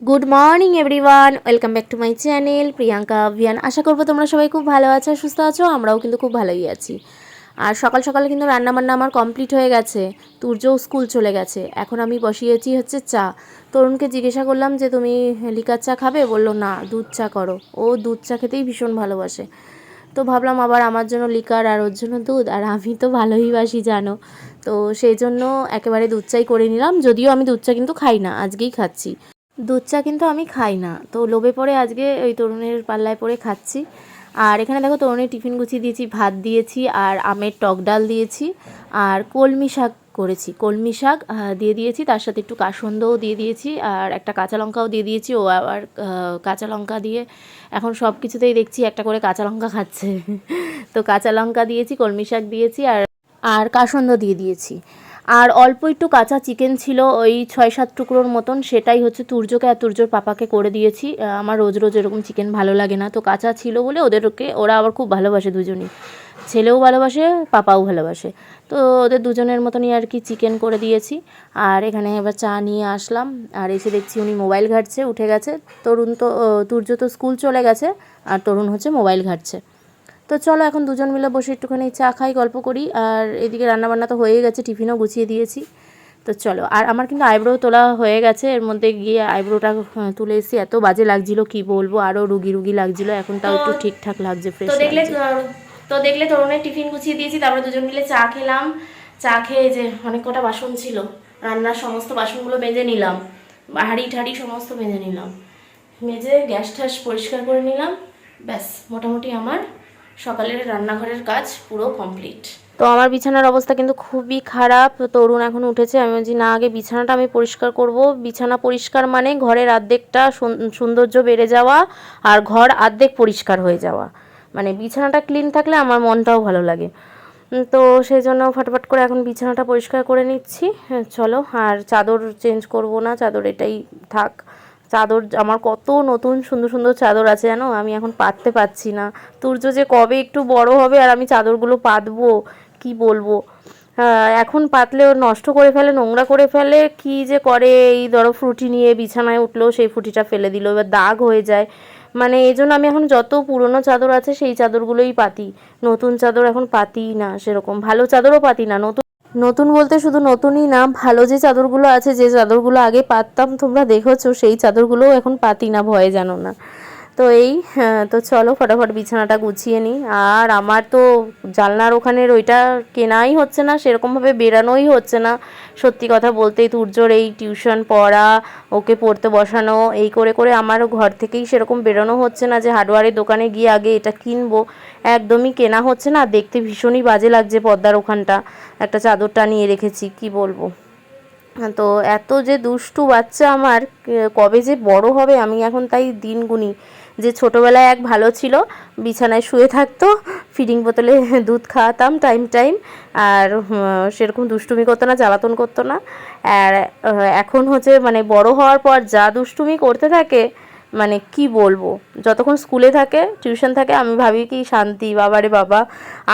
Good morning everyone welcome back to my channel Priyanka ভিয়ান আশা করব তোমরা সবাই খুব ভালো আছো, সুস্থ আছো, আমরাও কিন্তু খুব ভালোই আছি। আর সকাল সকাল কিন্তু রান্নাবান্না আমার কমপ্লিট হয়ে গেছে। তুর্যও স্কুল চলে গেছে। এখন আমি বসিয়েছি হচ্ছে চা। তরুণকে জিজ্ঞাসা করলাম যে, তুমি লিকার চা খাবে? বলল, না, দুধ চা করো। ও দুধ চা খেতেই ভীষণ ভালোবাসে। তো ভাবলাম আবার আমার জন্য লিকার আর ওর জন্য দুধ। আর আমি তো ভালোই বাসি, জানো। তো সেই জন্য একেবারে দুধ চাই করে নিলাম। যদিও আমি দুধ চা কিন্তু খাই না, আজকেই খাচ্ছি। দুধ চা কিন্তু আমি খাই না। তো লোভে পড়ে আজকে ওই তরুণের পাল্লায় পরে খাচ্ছি। আর এখানে দেখো তরুণের টিফিন গুছিয়ে দিয়েছি, ভাত দিয়েছি, আর আমের টক ডাল দিয়েছি, আর কলমি শাক করেছি। কলমি শাক দিয়ে দিয়েছি, তার সাথে একটু কাসন্দও দিয়ে দিয়েছি, আর একটা কাঁচা লঙ্কাও দিয়ে দিয়েছি। ও আবার কাঁচা লঙ্কা দিয়ে এখন সব কিছুতেই দেখছি একটা করে কাঁচা লঙ্কা খাচ্ছে। তো কাঁচা লঙ্কা দিয়েছি, কলমি শাক দিয়েছি, আর আর কাসন্দ দিয়ে দিয়েছি। আর অল্প একটু কাঁচা চিকেন ছিল ওই ছয় সাত টুকরোর মতন, সেটাই হচ্ছে তুর্যকে আর তুর্যর পাপাকে করে দিয়েছি। আমার রোজ রোজ এরকম চিকেন ভালো লাগে না। তো কাঁচা ছিল বলে ওদেরকে, ওরা আবার খুব ভালোবাসে দুজনই। ছেলেও ভালোবাসে, পাপাও ভালোবাসে। তো ওদের দুজনের মতনই আর কি চিকেন করে দিয়েছি। আর এখানে এবার চা নিয়ে আসলাম। আর এসে দেখছি উনি মোবাইল ঘাটছে, উঠে গেছে। তরুণ তো তুর্য তো স্কুল চলে গেছে, আর তরুণ হচ্ছে মোবাইল ঘাটছে। তো চলো এখন দুজন মিলে বসে একটুখানি চা খাই গল্প করি। আর এদিকে রান্নাবান্না তো হয়ে গেছে টিফিনও গুছিয়ে দিয়েছি। তো চলো আর আমার কিন্তু আইব্রো তোলা হয়ে গেছে। এর মধ্যে গিয়ে আইব্রোটা তুলে এসেছি। এত বাজে লাগছিল কি বলব? আরও রুগী রুগী লাগছিল। এখন তাও একটু ঠিকঠাক লাগছে ফ্রেশ তো দেখলে তো দেখলে তরুণের টিফিন গুছিয়ে দিয়েছি তারপরে দুজন মিলে চা খেলাম। চা খেয়ে যে অনেক কটা বাসন ছিল রান্নার সমস্ত বাসনগুলো মেজে নিলাম। হাঁড়ি ঠাড়ি সমস্ত মেজে নিলাম। মেজে গ্যাস ট্যাস পরিষ্কার করে নিলাম। ব্যাস মোটামুটি আমার সকালের রান্নাঘরের কাজ পুরো কমপ্লিট তো আমার বিছানার অবস্থা কিন্তু খুবই খারাপ। তরুণ এখন উঠেছে আমি বলছি না আগে বিছানাটা আমি পরিষ্কার করব। বিছানা পরিষ্কার মানে ঘরের আর্ধেকটা সৌন্দর্য বেড়ে যাওয়া আর ঘর আর্ধেক পরিষ্কার হয়ে যাওয়া। মানে বিছানাটা ক্লিন থাকলে আমার মনটাও ভালো লাগে। তো সেই জন্য ফটাফট করে এখন বিছানাটা পরিষ্কার করে নিচ্ছি। হ্যাঁ, চলো আর চাদর চেঞ্জ করব না চাদর এটাই থাক। চাদর আমার কত নতুন সুন্দর সুন্দর চাদর আছে জানো? আমি এখন পাততে পারছি না। তুর্য যে কবে একটু বড় হবে আর আমি চাদরগুলো পাতবো কি বলব? আহ, এখন পাতলে ও নষ্ট করে ফেলে নোংরা করে ফেলে কি যে করে? এই ধরো ফ্রুটি নিয়ে বিছানায় উঠল সেই ফ্রুটিটা ফেলে দিল এবার দাগ হয়ে যায়। মানে এই জন্য আমি এখন যত পুরনো চাদর আছে সেই চাদরগুলোই পাতি। নতুন চাদর এখন পাতি না সেরকম। ভালো চাদরও পাতি না নতুন নতুন বলতে শুধু নতুনই না ভালো যে চাদরগুলো আছে যে চাদরগুলো আগে পাততাম তোমরা দেখেছ সেই চাদরগুলোও এখন পাতি না ভয়ে জানো না। তো এই হ্যাঁ, তো চলো ফটাফট বিছানাটা গুছিয়ে নিই। আর আমার তো জানলার ওখানের ওইটা কেনাই হচ্ছে না সেরকমভাবে বেরানোই হচ্ছে না। সত্যি কথা বলতেই তুর্যর এই টিউশন পড়া, ওকে পড়তে বসানো, এই করে করে আমার ঘর থেকেই সেরকম বেরোনো হচ্ছে না যে হার্ডওয়ারের দোকানে গিয়ে আগে এটা কিনবো। একদমই কেনা হচ্ছে না, দেখতে ভীষণই বাজে লাগছে পর্দার ওখানটা। একটা চাদরটা নিয়ে রেখেছি, কি বলব? তো এত যে দুষ্টু বাচ্চা আমার কবে যে বড় হবে আমি এখন তাই দিন গুনি যে ছোটোবেলায় এক ভালো ছিল, বিছানায় শুয়ে থাকতো ফিডিং বোতলে দুধ খাওয়াতাম টাইম টাইম আর সেরকম দুষ্টুমি করতো না, জ্বালাতন করতো না। আর এখন হচ্ছে মানে বড় হওয়ার পর যা দুষ্টুমি করতে থাকে মানে কি বলব? যতক্ষণ স্কুলে থাকে টিউশন থাকে, আমি ভাবি কি শান্তি, বাবারে বাবা,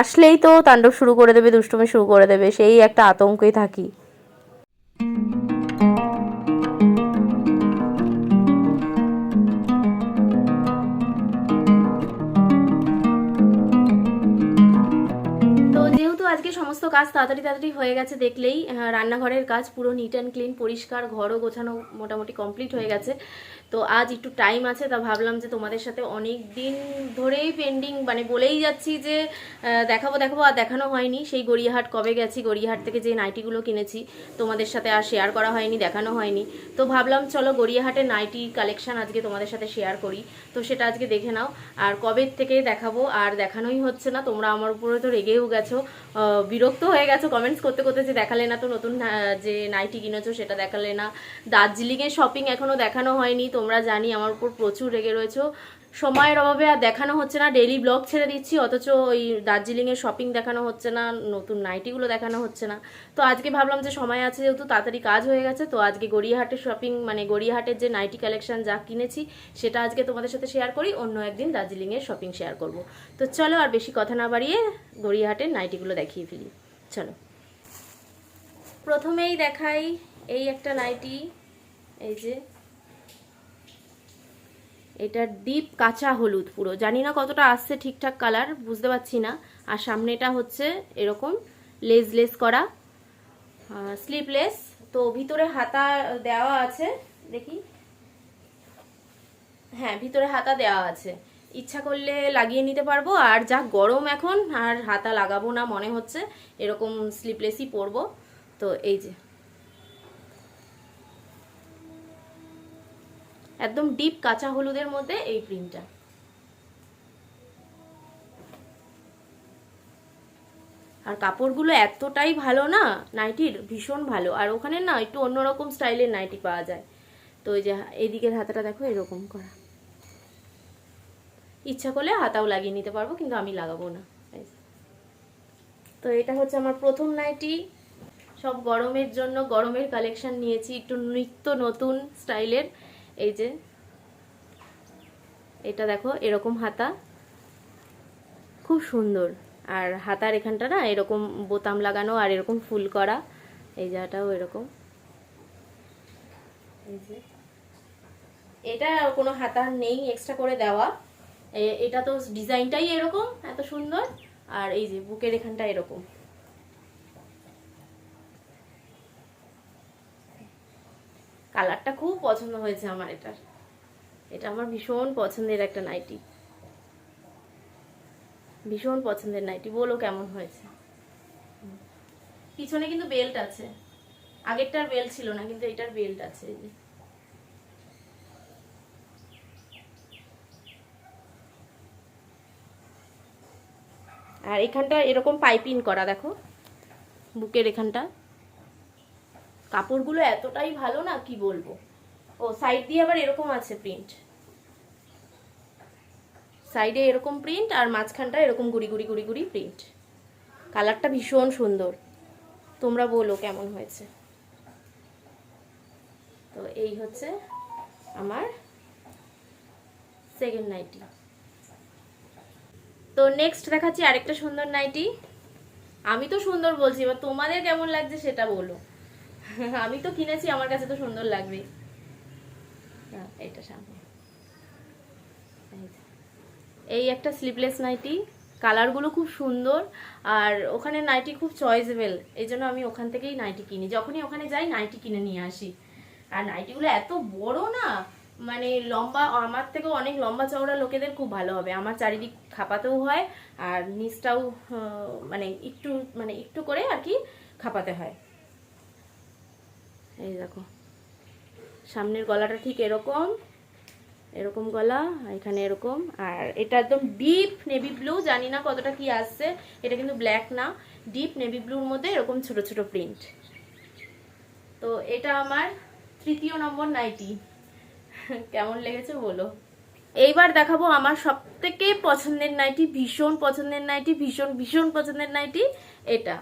আসলেই তো তাণ্ডব শুরু করে দেবে, দুষ্টুমি শুরু করে দেবে, সেই একটা আতঙ্কেই থাকি। যেহেতু আজকে সমস্ত কাজ তাড়াতাড়ি তাড়াতাড়ি হয়ে গেছে দেখলেই রান্নাঘরের কাজ পুরো নিট অ্যান্ড ক্লিন পরিষ্কার, ঘরও গোছানো মোটামুটি কমপ্লিট হয়ে গেছে। তো আজ একটু টাইম আছে, তা ভাবলাম যে তোমাদের সাথে অনেক দিন ধরেই পেন্ডিং মানে বলেই যাচ্ছি যে দেখাবো দেখাবো আর দেখানো হয়নি। সেই গড়িয়াহাট কবে গেছি, গড়িয়াহাট থেকে যে নাইটিগুলো কিনেছি, তোমাদের সাথে আর শেয়ার করা হয়নি, দেখানো হয়নি। তো ভাবলাম চলো গড়িয়াহাটের নাইটি কালেকশান আজকে তোমাদের সাথে শেয়ার করি। তো সেটা আজকে দেখে নাও। আর কবে থেকে দেখাবো আর দেখানোই হচ্ছে না, তোমরা আমার উপরে তো রেগেও গেছো। বিরক্ত হয়ে গেছো কমেন্টস করতে করতে যে দেখালে না তো নতুন যে নাইটি কিনেছো সেটা দেখালে না। দার্জিলিংয়ের শপিং এখনও দেখানো হয়নি, তোমরা জানি আমার উপর প্রচুর রেগে রয়েছো। সময়ের অভাবে আর দেখানো হচ্ছে না। ডেইলি ব্লগ ছেড়ে দিচ্ছি, অথচ ওই দার্জিলিংয়ের শপিং দেখানো হচ্ছে না, নতুন নাইটিগুলো দেখানো হচ্ছে না। তো আজকে ভাবলাম যে সময় আছে যেহেতু তাড়াতাড়ি কাজ হয়ে গেছে, তো আজকে গড়িয়াহাটের শপিং মানে গড়িয়াহাটের যে নাইটি কালেকশন যা কিনেছি, সেটা আজকে তোমাদের সাথে শেয়ার করি, অন্য একদিন দার্জিলিংয়ের শপিং শেয়ার করব। তো চলো আর বেশি কথা না বাড়িয়ে গড়িয়াহাটের নাইটিগুলো দেখিয়ে ফেলি। চলো। প্রথমেই দেখাই এই একটা নাইটি এই যে এটা ডিপ কাঁচা হলুদ পুরো। জানি না কতটা আসছে ঠিকঠাক কালার বুঝতে পারছি না। আর সামনেটা হচ্ছে এরকম লেস লেস করা স্লিপলেস তো ভিতরে হাতা দেওয়া আছে, দেখি। হ্যাঁ ভিতরে হাতা দেওয়া আছে। ইচ্ছা করলে লাগিয়ে নিতে পারব। আর যা গরম এখন, আর হাতা লাগাবো না মনে হচ্ছে, এরকম স্লিপলেসই পরবো। তো এই যে। একদম ডিপ কাঁচা হলুদের মধ্যে এই প্রিন্টটা আর কাপড়গুলো এতটাই ভালো না, নাইটির ভীষণ ভালো। আর ওখানে না একটু অন্যরকম স্টাইলের নাইটি পাওয়া যায়। তো ওই যে এইদিকের হাতাটা দেখো, এরকম করা। ইচ্ছা করলে হাতাও লাগিয়ে নিতে পারব, কিন্তু আমি লাগাবো না। তো এটা হচ্ছে আমার প্রথম নাইটি। সব গরমের জন্য গরমের কালেকশন নিয়েছি, একটু নিত্য নতুন স্টাইলের এই যে, এটা দেখো, এরকম হাতা। খুব সুন্দর। আর হাতার এখানটা না, এরকম বোতাম লাগানো আর এরকম ফুল করা। এই জায়গাটাও এরকম। এটা কোনো হাতা নেই এক্সট্রা করে দেওয়া। এটা তো ডিজাইনটাই এরকম, এত সুন্দর। আর এই যে, বুকের এখানটা এরকম। কালারটা খুব পছন্দ হয়েছে আমার এটার। এটা আমার ভীষণ পছন্দের একটা নাইটি। ভীষণ পছন্দের নাইটি বলো কেমন হয়েছে? পিছনে কিন্তু বেল্ট আছে। আগেরটার বেল্ট ছিল না কিন্তু এটার বেল্ট আছে এই যে। আর এখানটা এরকম পাইপিং করা দেখো। বুকের এখানটা। কাপড়গুলো এতটাই ভালো না, কি বলব? ও সাইড দিয়ে আবার এরকম আছে প্রিন্ট সাইডে এরকম প্রিন্ট আর মাঝখানটা এরকম গুড়ি গুড়ি গুড়ি গুড়ি প্রিন্ট কালারটা ভীষণ সুন্দর। তোমরা বলো কেমন হয়েছে। তো এই হচ্ছে আমার সেকেন্ড নাইটি তো নেক্সট দেখাচ্ছি আরেকটা সুন্দর নাইটি আমি তো সুন্দর বলছি, এবার তোমাদের কেমন লাগছে সেটা বলো। আমি তো কিনেছি, আমার কাছে তো সুন্দর লাগবে। এটা সামনে এই একটা স্লিপলেস নাইটি কালারগুলো খুব সুন্দর, আর ওখানে নাইটি খুব চয়েসেবেল এই জন্য আমি ওখান থেকেই নাইটি কিনি। যখনই ওখানে যাই নাইটি কিনে নিয়ে আসি। আর নাইটিগুলো এত বড় না মানে লম্বা, আমার থেকেও অনেক লম্বা চওড়া লোকেদের খুব ভালো হবে। আমার চারিদিক খাপাতেও হয়, আর নিচটাও মানে একটু মানে একটু করে আর কি খাপাতে হয়। এই দেখো। সামনের গলাটা ঠিক এরকম এরকম গলা, এখানে এরকম। আর এটা একদম ডিপ নেভি ব্লু জানি না কতটা কি আসছে, এটা কিন্তু ব্ল্যাক না। ডিপ নেভি ব্লুর মধ্যে এরকম ছোট ছোট প্রিন্ট তো এটা আমার তৃতীয় নম্বর নাইটি। কেমন লেগেছে বলো? এইবার দেখাবো আমার সব থেকে পছন্দের নাইটি, ভীষণ পছন্দের নাইটি, ভীষণ ভীষণ পছন্দের নাইটি, এটা।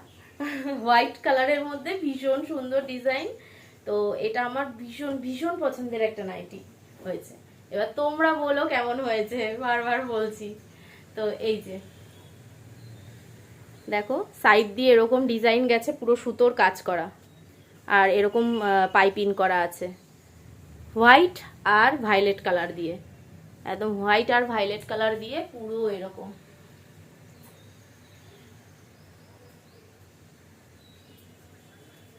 হোয়াইট কালারের মধ্যে ভীষণ সুন্দর ডিজাইন। তো এটা আমার ভীষণ ভীষণ পছন্দের একটা নাইটি হয়েছে। এবার তোমরা বলো কেমন হয়েছে, বারবার বলছি। তো এই যে। দেখো সাইড দিয়ে এরকম ডিজাইন গেছে, পুরো সুতোর কাজ করা। আর এরকম পাইপিং করা আছে। হোয়াইট আর ভায়োলেট কালার দিয়ে। একদম হোয়াইট আর ভায়োলেট কালার দিয়ে পুরো এরকম।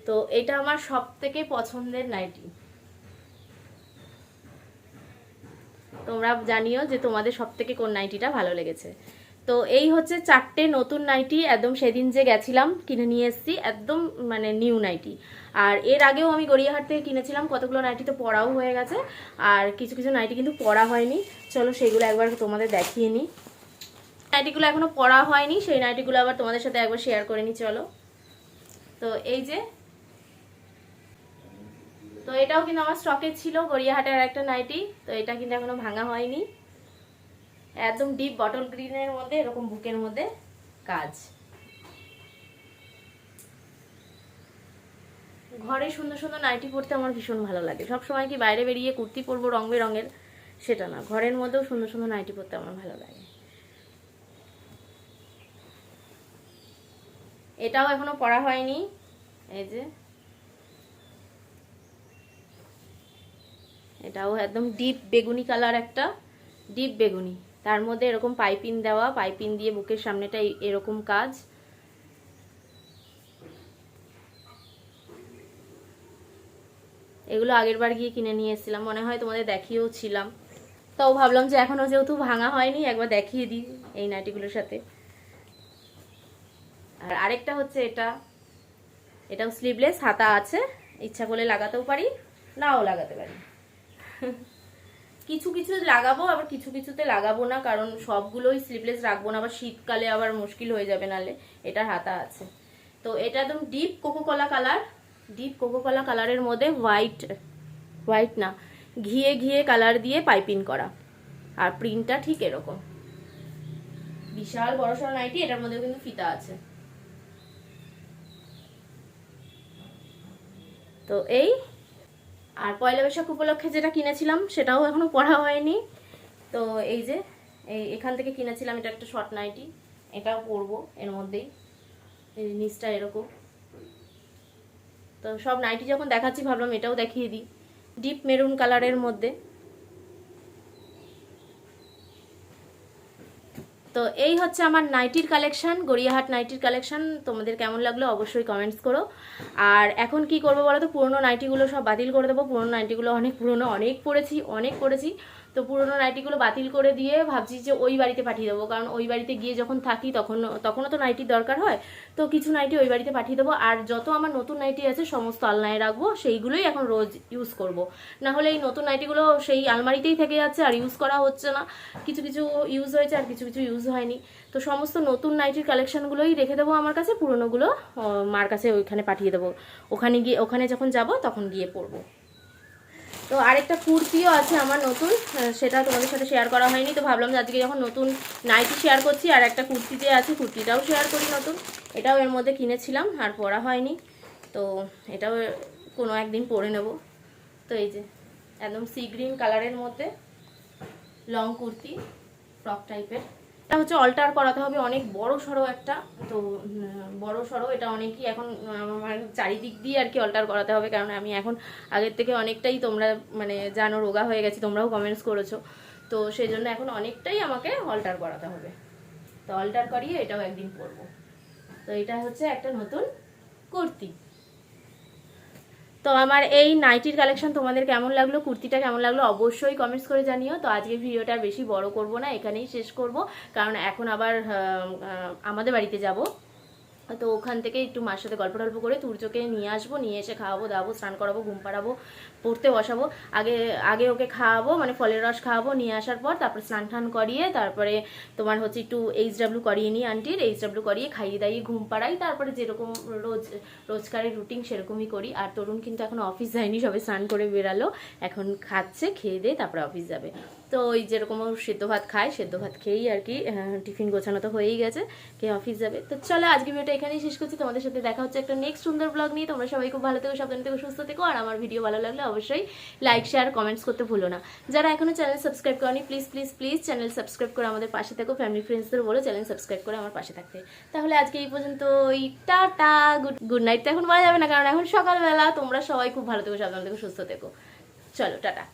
তো এটা আমার সব থেকে পছন্দের নাইটি। তোমরা জানিও যে তোমাদের সব থেকে কোন নাইটিটা ভালো লেগেছে। তো এই হচ্ছে চারটে নতুন নাইটি, একদম সেদিন যে গেছিলাম, কিনে নিয়ে এসেছি, একদম মানে নিউ নাইটি। আর এর আগেও আমি গড়িয়াহাট থেকে কিনেছিলাম, কতগুলো নাইটি তো পরাও হয়ে গেছে, আর কিছু কিছু নাইটি কিন্তু পরা হয়নি। চলো সেগুলো একবার তোমাদের দেখিয়ে নিই। নাইটিগুলো এখনও পরা হয়নি, সেই নাইটিগুলো আবার তোমাদের সাথে একবার শেয়ার করে নিই, চলো। তো এই যে তো এটাও কিন্তু আমার স্টকে ছিল, গড়িয়াহাটের একটা নাইটি। তো এটা কিন্তু এখনও ভাঙা হয়নি। একদম ডিপ বটল গ্রিনের মধ্যে, এরকম বুকের মধ্যে কাজ। ঘরে সুন্দর সুন্দর নাইটি পরতে আমার ভীষণ ভালো লাগে। সব সময় কি বাইরে বেরিয়ে কুর্তি পরবো রং বেরঙের সেটা না। ঘরের মধ্যেও সুন্দর সুন্দর নাইটি পরতে আমার ভালো লাগে। এটাও এখনও পরা হয়নি। এই যে এটাও একদম ডিপ বেগুনি কালার একটা ডিপ বেগুনি। তার মধ্যে এরকম পাইপিং দেওয়া, পাইপিং দিয়ে বুকের সামনেটা এরকম কাজ। এগুলো আগের বার গিয়ে কিনে নিয়ে এসেছিলাম, মনে হয় তোমাদের দেখিয়েও ছিলাম। তাও ভাবলাম যে এখনও যেহেতু ভাঙা হয়নি, একবার দেখিয়ে দিই এই নাইটিগুলোর সাথে। আর আরেকটা হচ্ছে এটা। এটাও স্লিভলেস হাতা আছে, ইচ্ছা করলে লাগাতেও পারি, নাও লাগাতে পারি। কিছু কিছু লাগাবো, আবার কিছু কিছুতে লাগাবো না, কারণ সবগুলোই স্লিভলেস রাখব না, আবার শীতকালে আবার মুশকিল হয়ে যাবে নালে এটার হাতা আছে। তো এটা একদম ডিপ কোকো কলা কালার ডিপ কোকো কলা কালারের মধ্যে হোয়াইট হোয়াইট না, ঘিয়ে ঘিয়ে কালার দিয়ে পাইপিং করা। আর প্রিন্টটা ঠিক এরকম। বিশাল বড় সড়ো নাইটি, এটার মধ্যে কিন্তু ফিতা আছে। তো এই আর পয়লা বৈশাখ উপলক্ষে যেটা কিনেছিলাম, সেটাও এখনও পড়া হয়নি। তো এই যে, এই এখান থেকে কিনেছিলাম, এটা একটা শর্ট নাইটি এটাও পরবো এর মধ্যেই। এই নিচটা এরকম। তো সব নাইটি যখন দেখাচ্ছি, ভাবলাম এটাও দেখিয়ে দিই। ডিপ মেরুন কালারের মধ্যে। তো এই হচ্ছে আমার নাইটির কালেকশান, গড়িয়াহাট নাইটির কালেকশান। তোমাদের কেমন লাগল অবশ্যই কমেন্টস করো। আর এখন কি করব বলো তো? পুরোনো নাইটিগুলো সব বাতিল করে দেবো। পুরোনো নাইটিগুলো অনেক পুরোনো, অনেক পড়েছি অনেক পড়েছি তো পুরোনো নাইটিগুলো বাতিল করে দিয়ে ভাবছি যে ওই বাড়িতে পাঠিয়ে দেবো। কারণ ওই বাড়িতে গিয়ে যখন থাকি তখন, তখনও তো নাইটির দরকার হয়। তো কিছু নাইটি ওই বাড়িতে পাঠিয়ে দেবো। আর যত আমার নতুন নাইটি আছে সমস্ত আলনায় রাখব। সেইগুলোই এখন রোজ ইউজ করব। না হলে এই নতুন নাইটিগুলো সেই আলমারিতেই থেকে যাচ্ছে আর ইউজ করা হচ্ছে না। কিছু কিছু ইউজ হয়েছে আর কিছু কিছু ইউজ হয়নি। তো সমস্ত নতুন নাইটির কালেকশনগুলোই রেখে দেবো আমার কাছে। পুরোনোগুলো মার কাছে ওইখানে পাঠিয়ে দেবো। ওখানে গিয়ে, ওখানে যখন যাব তখন গিয়ে পরবো। তো আরেকটা কুর্তিও আছে আমার নতুন সেটা তোমাদের সাথে শেয়ার করা হয়নি, তো ভাবলাম যে আজকে যখন নতুন নাইটি শেয়ার করছি, আর একটা কুর্তি যে আছে, কুর্তিটাও শেয়ার করি নতুন। এটাও এর মধ্যে কিনেছিলাম, আর পরা হয়নি। তো এটাও কোনো একদিন পরে নেব। তো এই যে, একদম সি গ্রিন কালারের মধ্যে লং কুর্তি ফ্রক টাইপের এটা হচ্ছে অল্টার করাতে হবে, অনেক বড় সড়ো একটা। তো বড় সড়ো এটা অনেকই এখন আমার চারিদিক দিয়ে আর কি অল্টার করাতে হবে, কারণ আমি এখন আগের থেকে অনেকটাই তোমরা মানে জানো, রোগা হয়ে গেছি, তোমরাও কমেন্টস করেছ। তো সেই জন্য এখন অনেকটাই আমাকে অল্টার করাতে হবে। তো অল্টার করিয়ে এটাও একদিন পরবো তো এটা হচ্ছে একটা নতুন কুর্তি। তো আমার এই নাইটির কালেকশন তোমাদের কেমন লাগল, কুর্তিটা কেমন লাগল অবশ্যই কমেন্টস করে জানিও। তো আজকে ভিডিওটা বেশি বড় করব না, এখানেই শেষ করব। কারণ এখন আবার আমাদের বাড়িতে যাব। তো ওখান থেকে একটু মার সাথে গল্প টল্প করে তুর্যকে নিয়ে আসব, নিয়ে এসে খাওয়াবো দাবো স্নান করাবো, ঘুম পাড়াবো, পড়তে বসাবো। আগে আগে ওকে খাওয়াবো মানে ফলের রস খাওয়াবো, নিয়ে আসার পর তারপর স্নান টান করিয়ে তারপরে তোমার হচ্ছে একটু এইচ ডাব্লিউ করিয়ে নিই আন্টির এইচ ডাব্লিউ করিয়ে খাইয়ে দাইয়ে ঘুম পাড়াই, তারপরে যেরকম রোজ, রোজকারের রুটিন সেরকমই করি। আর তরুণ কিন্তু এখন অফিস যায়নি, সবে স্নান করে বেরালো, এখন খাচ্ছে, খেয়ে দিয়ে তারপরে অফিস যাবে। তো ওই যেরকম সেদ্ধ ভাত খায়, সেদ্ধ ভাত খেয়েই আর কি টিফিন গোছানো তো হয়েই গেছে কে অফিস যাবে। তো চলো আজকে ভিডিওটা এখানেই শেষ করছি, তোমাদের সাথে দেখা হচ্ছে একটা নেক্সট সুন্দর ব্লগ নিয়ে। তোমরা সবাই খুব ভালো থেকো, সাবধানে থেকো, সুস্থ থেকো, আর আমার ভিডিও ভালো লাগলে অবশ্যই লাইক শেয়ার কমেন্টস করতে ভুলো না। যারা এখনও চ্যানেল সাবস্ক্রাইব করনি please please please channel subscribe করে আমাদের পাশে থাকো ফ্যামিলি ফ্রেন্ডসদের বলো চ্যানেল সাবস্ক্রাইব করে আমার পাশে থাকতে। তাহলে আজকে এই পর্যন্ত ওই টাটা গুড গুড নাইট তো এখন বলা যাবে না, কারণ এখন সকালবেলা তোমরা সবাই খুব ভালো থেকো, সাবধানে থেকো, সুস্থ থেকো। চলো, টাটা।